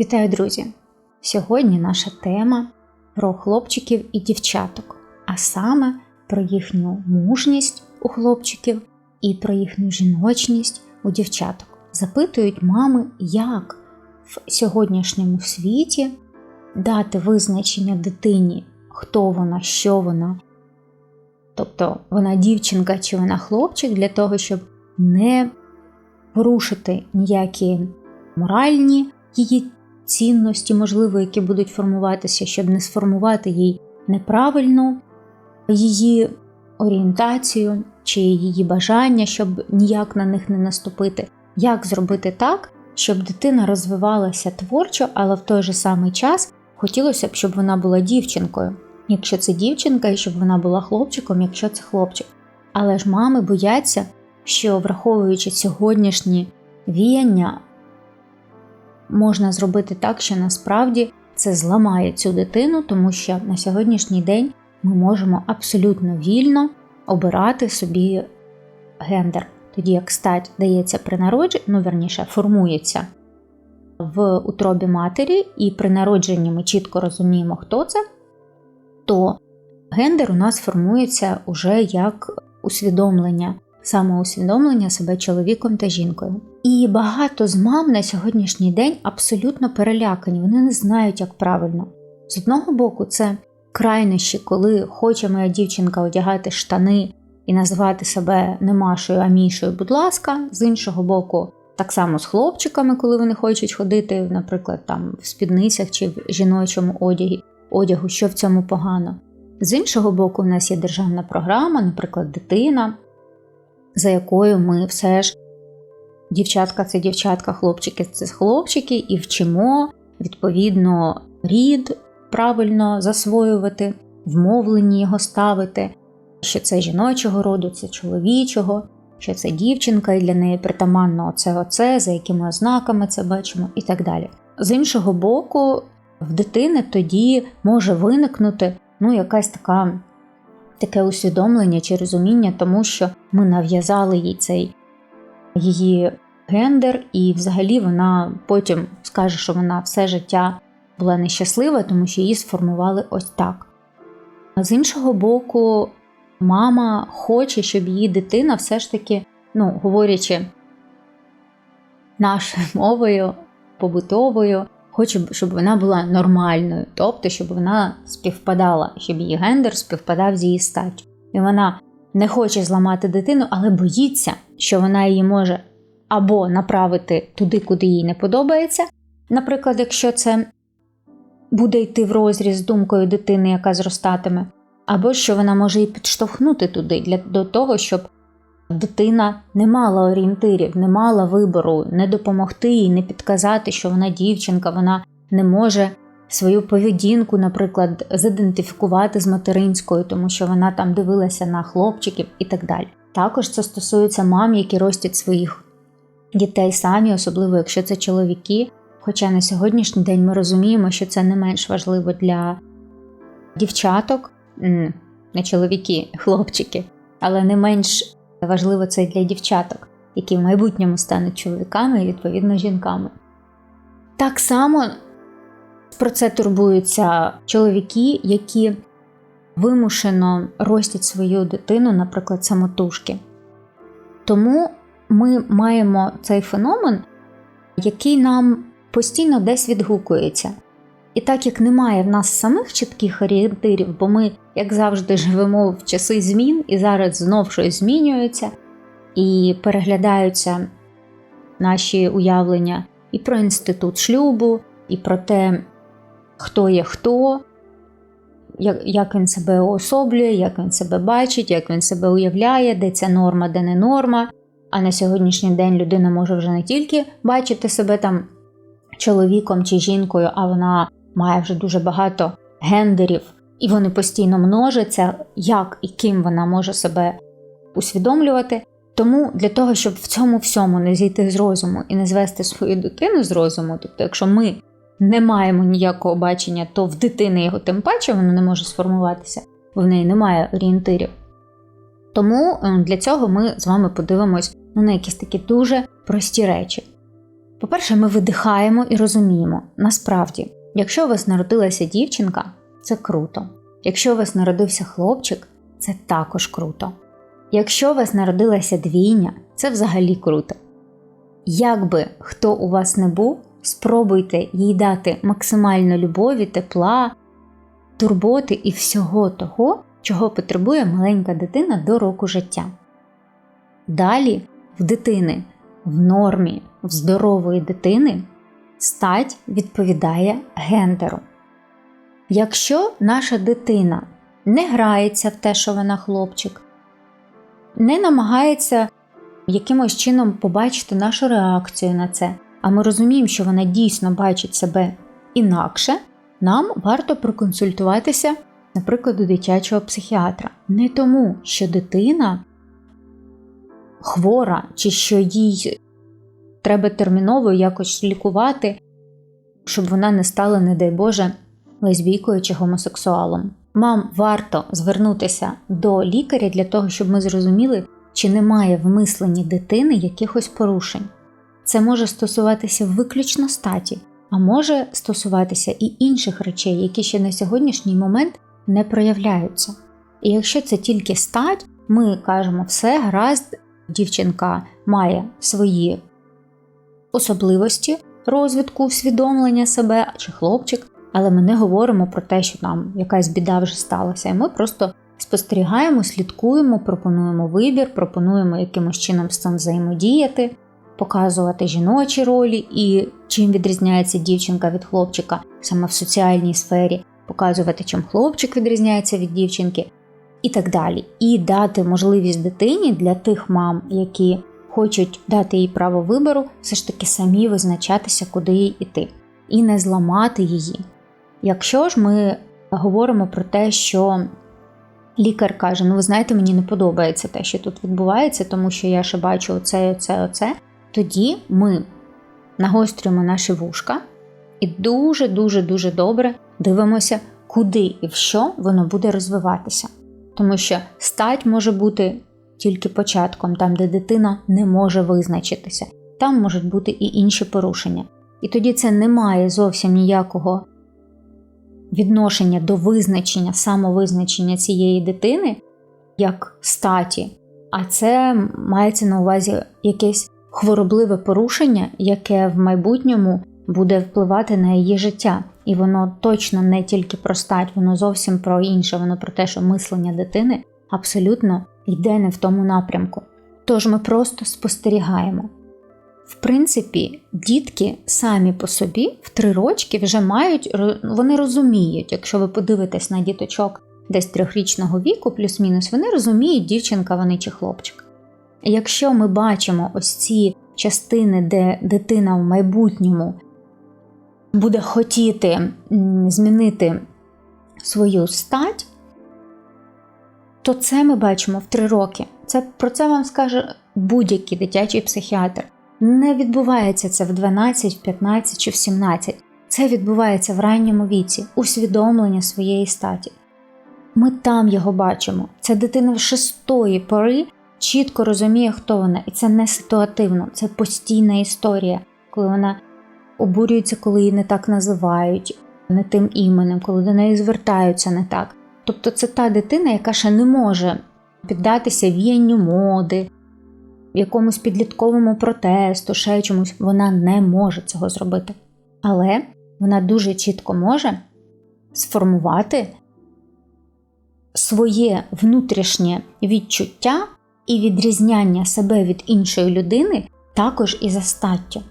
Вітаю, друзі! Сьогодні наша тема про хлопчиків і дівчаток, а саме про їхню мужність у хлопчиків і про їхню жіночність у дівчаток. Запитують мами, як в сьогоднішньому світі дати визначення дитині, хто вона, що вона, тобто вона дівчинка чи вона хлопчик, для того, щоб не порушити ніякі моральні її цінності, можливо, які будуть формуватися, щоб не сформувати їй неправильну її орієнтацію чи її бажання, щоб ніяк на них не наступити. Як зробити так, щоб дитина розвивалася творчо, але в той же самий час хотілося б, щоб вона була дівчинкою. Якщо це дівчинка, і щоб вона була хлопчиком, якщо це хлопчик. Але ж мами бояться, що враховуючи сьогоднішні віяння, можна зробити так, що насправді це зламає цю дитину, тому що на сьогоднішній день ми можемо абсолютно вільно обирати собі гендер, тоді як стать дається при народженні, ну верніше, формується в утробі матері, і при народженні ми чітко розуміємо, хто це, то гендер у нас формується уже як усвідомлення самоусвідомлення себе чоловіком та жінкою. І багато з мам на сьогоднішній день абсолютно перелякані, вони не знають, як правильно. З одного боку, це крайнощі, коли хоче моя дівчинка одягати штани і називати себе не Машою, а Мішою, будь ласка, з іншого боку, так само з хлопчиками, коли вони хочуть ходити, наприклад, там в спідницях чи в жіночому одягі, одягу, що в цьому погано. З іншого боку, в нас є державна програма, наприклад, дитина, за якою ми все ж дівчатка це дівчатка, хлопчики це хлопчики, і вчимо відповідно рід правильно засвоювати, вмовлені його ставити, що це жіночого роду, це чоловічого, що це дівчинка, і для неї притаманно оце, оце, за якими ознаками це бачимо, і так далі. З іншого боку, в дитини тоді може виникнути ну, якась така таке усвідомлення чи розуміння, тому що ми нав'язали їй цей її гендер, і взагалі вона потім скаже, що вона все життя була нещаслива, тому що її сформували ось так. А з іншого боку, мама хоче, щоб її дитина все ж таки, ну, говорячи нашою мовою побутовою, Хочу, щоб вона була нормальною, тобто, щоб вона співпадала, щоб її гендер співпадав з її статтю. І вона не хоче зламати дитину, але боїться, що вона її може або направити туди, куди їй не подобається. Наприклад, якщо це буде йти в розріз з думкою дитини, яка зростатиме, або що вона може її підштовхнути туди для до того, щоб Дитина не мала орієнтирів, не мала вибору, не допомогти їй, не підказати, що вона дівчинка, вона не може свою поведінку, наприклад, зідентифікувати з материнською, тому що вона там дивилася на хлопчиків і так далі. Також це стосується мам, які ростять своїх дітей самі, особливо якщо це чоловіки. Хоча на сьогоднішній день ми розуміємо, що це не менш важливо для дівчаток, не чоловіки, хлопчики, але не менш Важливо це і для дівчаток, які в майбутньому стануть чоловіками і відповідно жінками. Так само про це турбуються чоловіки, які вимушено ростять свою дитину, наприклад, самотужки. Тому ми маємо цей феномен, який нам постійно десь відгукується. І так як немає в нас самих чітких орієнтирів, бо ми, як завжди, живемо в часи змін, і зараз знов щось змінюється, і переглядаються наші уявлення і про інститут шлюбу, і про те, хто є хто, як він себе уособлює, як він себе бачить, як він себе уявляє, де ця норма, де не норма. А на сьогоднішній день людина може вже не тільки бачити себе там чоловіком чи жінкою, а вона має вже дуже багато гендерів, і вони постійно множаться, як і ким вона може себе усвідомлювати. Тому для того, щоб в цьому всьому не зійти з розуму і не звести свою дитину з розуму, тобто, якщо ми не маємо ніякого бачення, то в дитини його тим паче воно не може сформуватися, бо в неї немає орієнтирів. Тому ем, для цього ми з вами подивимось ну, на якісь такі дуже прості речі. По-перше, ми видихаємо і розуміємо, насправді, якщо у вас народилася дівчинка, це круто. Якщо у вас народився хлопчик, це також круто. Якщо у вас народилася двійня, це взагалі круто. Як би хто у вас не був, спробуйте їй дати максимально любові, тепла, турботи і всього того, чого потребує маленька дитина до року життя. Далі в дитини, в нормі, в здорової дитини стать відповідає гендеру. Якщо наша дитина не грається в те, що вона хлопчик, не намагається якимось чином побачити нашу реакцію на це, а ми розуміємо, що вона дійсно бачить себе інакше, нам варто проконсультуватися, наприклад, у дитячого психіатра. Не тому, що дитина хвора, чи що їй треба терміново якось лікувати, щоб вона не стала, не дай Боже, лесбійкою чи гомосексуалом. Мам варто звернутися до лікаря для того, щоб ми зрозуміли, чи немає в мисленні дитини якихось порушень. Це може стосуватися виключно статі, а може стосуватися і інших речей, які ще на сьогоднішній момент не проявляються. І якщо це тільки стать, ми кажемо, все гаразд, дівчинка має свої особливості розвитку, усвідомлення себе чи хлопчик, але ми не говоримо про те, що там якась біда вже сталася. І ми просто спостерігаємо, слідкуємо, пропонуємо вибір, пропонуємо якимось чином з цим взаємодіяти, показувати жіночі ролі і чим відрізняється дівчинка від хлопчика саме в соціальній сфері, показувати, чим хлопчик відрізняється від дівчинки. І так далі, і дати можливість дитині для тих мам, які хочуть дати їй право вибору, все ж таки самі визначатися, куди їй іти, і не зламати її. Якщо ж ми говоримо про те, що лікар каже: ну ви знаєте, мені не подобається те, що тут відбувається, тому що я ще бачу оце, оце, оце, тоді ми нагострюємо наші вушка і дуже-дуже дуже добре дивимося, куди і в що воно буде розвиватися. Тому що стать може бути тільки початком, там, де дитина не може визначитися, там можуть бути і інші порушення. І тоді це не має зовсім ніякого відношення до визначення, самовизначення цієї дитини як статі, а це мається на увазі якесь хворобливе порушення, яке в майбутньому буде впливати на її життя. І воно точно не тільки про стать, воно зовсім про інше, воно про те, що мислення дитини абсолютно йде не в тому напрямку. Тож ми просто спостерігаємо. В принципі, дітки самі по собі в три рочки вже мають, вони розуміють, якщо ви подивитесь на діточок десь трьохрічного віку, плюс-мінус, вони розуміють, дівчинка вони чи хлопчик. Якщо ми бачимо ось ці частини, де дитина в майбутньому буде хотіти змінити свою стать, то це ми бачимо в три роки. Це Про це вам скаже будь-який дитячий психіатр. Не відбувається це в 12, в 15 чи в 17. Це відбувається в ранньому віці, усвідомлення своєї статі. Ми там його бачимо. Ця дитина в шестої пори чітко розуміє, хто вона, і це не ситуативно, це постійна історія, коли вона обурюється, коли її не так називають, не тим іменем, коли до неї звертаються не так. Тобто це та дитина, яка ще не може піддатися віянню моди, якомусь підлітковому протесту, ще чомусь, вона не може цього зробити. Але вона дуже чітко може сформувати своє внутрішнє відчуття і відрізняння себе від іншої людини також і за статтю.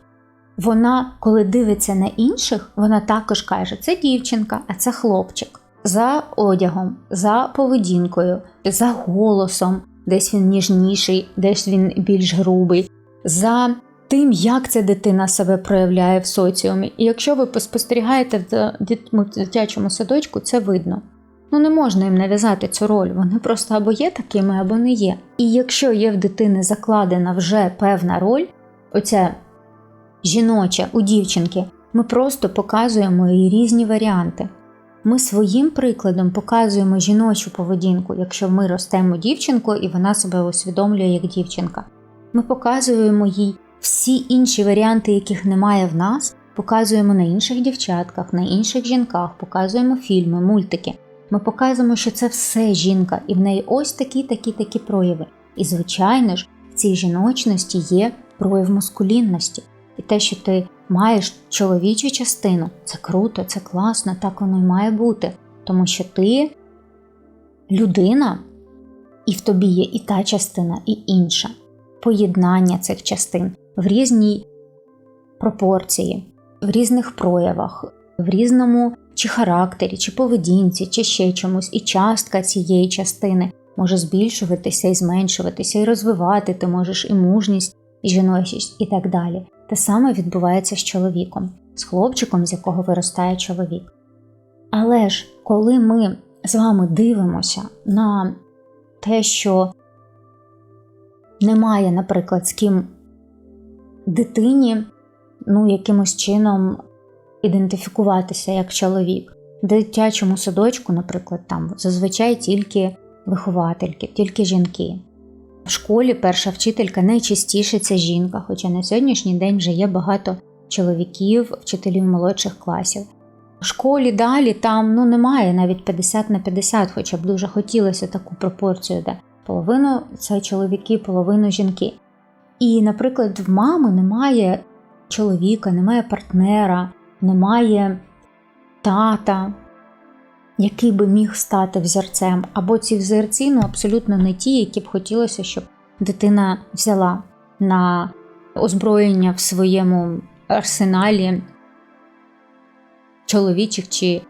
Вона, коли дивиться на інших, вона також каже, це дівчинка, а це хлопчик. За одягом, за поведінкою, за голосом, десь він ніжніший, десь він більш грубий, за тим, як ця дитина себе проявляє в соціумі. І якщо ви спостерігаєте в дитячому садочку, це видно. Ну не можна їм нав'язати цю роль, вони просто або є такими, або не є. І якщо є в дитини закладена вже певна роль, оця жіноча у дівчинки, ми просто показуємо їй різні варіанти. Ми своїм прикладом показуємо жіночу поведінку, якщо ми ростемо дівчинку і вона себе усвідомлює як дівчинка. Ми показуємо їй всі інші варіанти, яких немає в нас, показуємо на інших дівчатках, на інших жінках, показуємо фільми, мультики. Ми показуємо, що це все жінка, і в неї ось такі, такі, такі прояви. І, звичайно ж, в цій жіночності є прояв маскулінності. І те, що ти маєш чоловічу частину, це круто, це класно, так воно й має бути. Тому що ти людина, і в тобі є і та частина, і інша. Поєднання цих частин в різній пропорції, в різних проявах, в різному чи характері, чи поведінці, чи ще чомусь, і частка цієї частини може збільшуватися і зменшуватися, і розвивати ти можеш і мужність, і жіночість, і так далі. Те саме відбувається з чоловіком, з хлопчиком, з якого виростає чоловік. Але ж коли ми з вами дивимося на те, що немає, наприклад, з ким дитині ну, якимось чином ідентифікуватися як чоловік. Дитячому садочку, наприклад, там зазвичай тільки виховательки, тільки жінки. В школі перша вчителька найчастіше це жінка, хоча на сьогоднішній день вже є багато чоловіків, вчителів молодших класів. В школі далі там ну, немає навіть 50 на 50, хоча б дуже хотілося таку пропорцію, де половину це чоловіки, половину жінки. І, наприклад, в мами немає чоловіка, немає партнера, немає тата, який би міг стати взірцем, або ці взірці ну, абсолютно не ті, які б хотілося, щоб дитина взяла на озброєння в своєму арсеналі чоловічих чи,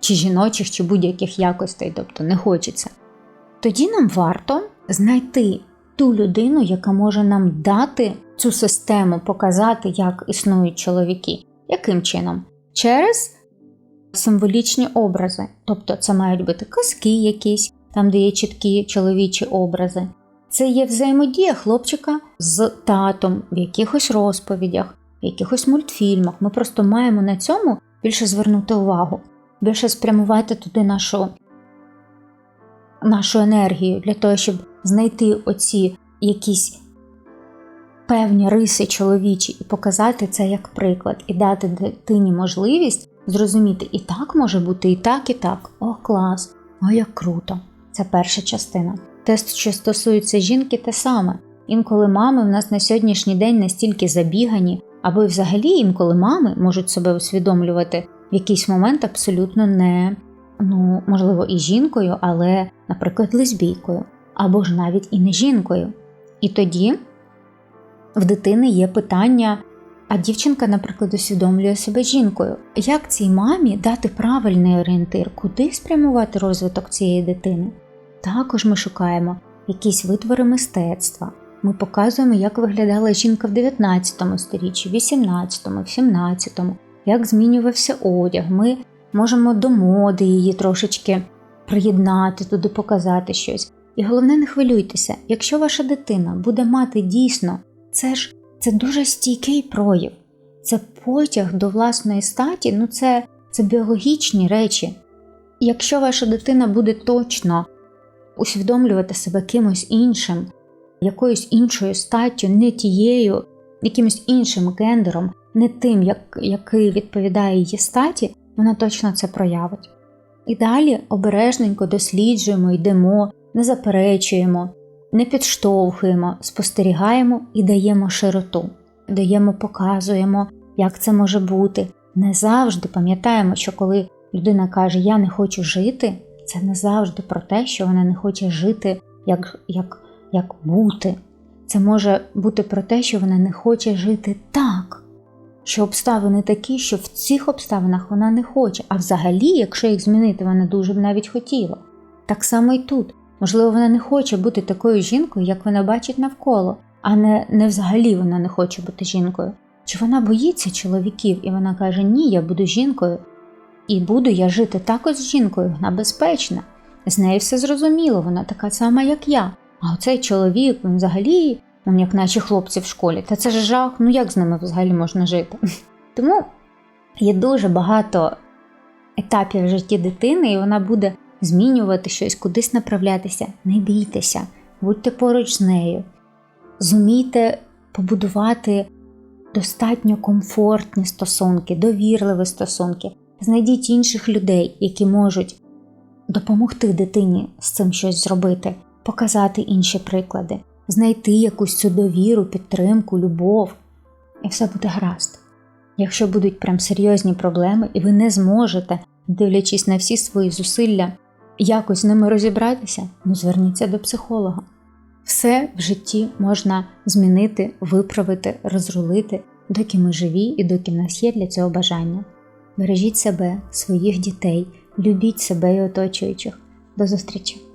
чи жіночих, чи будь-яких якостей, тобто не хочеться. Тоді нам варто знайти ту людину, яка може нам дати цю систему, показати, як існують чоловіки. Яким чином? Через символічні образи. Тобто це мають бути казки якісь, там, де є чіткі чоловічі образи. Це є взаємодія хлопчика з татом в якихось розповідях, в якихось мультфільмах. Ми просто маємо на цьому більше звернути увагу, більше спрямувати туди нашу нашу енергію для того, щоб знайти оці якісь певні риси чоловічі і показати це як приклад, і дати дитині можливість зрозуміти, і так може бути, і так, і так. О, клас! О, як круто! Це перша частина. Те, що стосується жінки, те саме. Інколи мами в нас на сьогоднішній день настільки забігані, або й взагалі інколи мами можуть себе усвідомлювати в якийсь момент абсолютно не, ну, можливо, і жінкою, але, наприклад, лесбійкою, або ж навіть і не жінкою. І тоді в дитини є питання, а дівчинка, наприклад, усвідомлює себе жінкою. Як цій мамі дати правильний орієнтир, куди спрямувати розвиток цієї дитини? Також ми шукаємо якісь витвори мистецтва. Ми показуємо, як виглядала жінка в 19 сторіччі, 18, в 17, як змінювався одяг. Ми можемо до моди її трошечки приєднати, туди показати щось. І головне, не хвилюйтеся, якщо ваша дитина буде мати дійсно, це ж це дуже стійкий прояв, це потяг до власної статі, ну це, це біологічні речі. Якщо ваша дитина буде точно усвідомлювати себе кимось іншим, якоюсь іншою статтю, не тією, якимось іншим гендером, не тим, як, який відповідає її статі, вона точно це проявить. І далі обережненько досліджуємо, йдемо, не заперечуємо, не підштовхуємо, спостерігаємо і даємо широту, даємо, показуємо, як це може бути. Не завжди пам'ятаємо, що коли людина каже Я не хочу жити, це не завжди про те, що вона не хоче жити як, як, як бути. Це може бути про те, що вона не хоче жити так, що обставини такі, що в цих обставинах вона не хоче, а взагалі, якщо їх змінити, вона дуже б навіть хотіла. Так само і тут. Можливо, вона не хоче бути такою жінкою, як вона бачить навколо, а не, не взагалі вона не хоче бути жінкою. Чи вона боїться чоловіків, і вона каже, ні, я буду жінкою, і буду я жити також з жінкою, вона безпечна. З нею все зрозуміло, вона така сама, як я. А оцей чоловік, він взагалі, він як наші хлопці в школі, та це ж жах, ну як з ними взагалі можна жити? Тому є дуже багато етапів в житті дитини, і вона буде змінювати щось, кудись направлятися. Не бійтеся, будьте поруч з нею. Зумійте побудувати достатньо комфортні стосунки, довірливі стосунки. Знайдіть інших людей, які можуть допомогти дитині з цим щось зробити, показати інші приклади, знайти якусь цю довіру, підтримку, любов, і все буде гаразд. Якщо будуть прям серйозні проблеми, і ви не зможете, дивлячись на всі свої зусилля, якось з ними розібратися, ну зверніться до психолога. Все в житті можна змінити, виправити, розрулити, доки ми живі і доки в нас є для цього бажання. Бережіть себе, своїх дітей, любіть себе і оточуючих. До зустрічі!